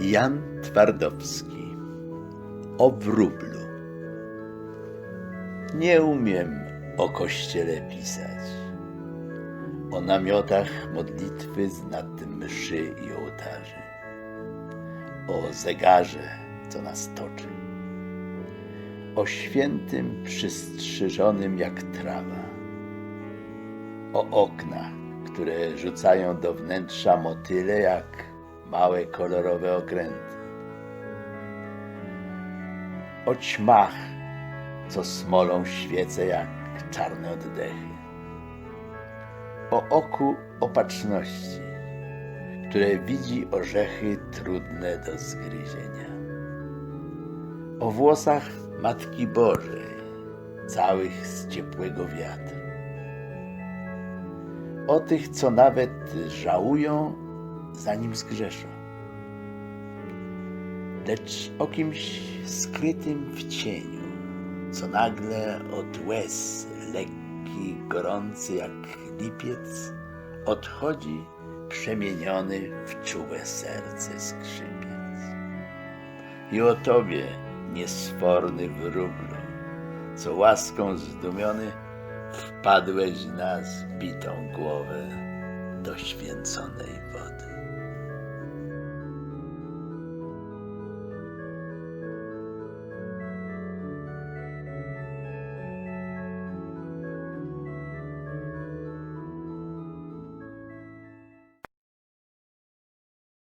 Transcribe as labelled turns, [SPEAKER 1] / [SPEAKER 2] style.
[SPEAKER 1] Jan Twardowski. O wróblu. Nie umiem o kościele pisać, o namiotach modlitwy z nad mszy i ołtarzy, o zegarze, co nas toczy, o świętym przystrzyżonym jak trawa, o oknach, które rzucają do wnętrza motyle jak małe kolorowe okręty, o ćmach, co smolą świece jak czarne oddechy, o oku opatrzności, które widzi orzechy trudne do zgryzienia, o włosach Matki Bożej, całych z ciepłego wiatru, o tych, co nawet żałują, zanim zgrzeszą, lecz o kimś skrytym w cieniu, co nagle od łez lekki, gorący jak lipiec, odchodzi przemieniony w czułe serce skrzypiec. I o tobie, niesforny wróblu, co łaską zdumiony wpadłeś na zbitą głowę do święconej wody.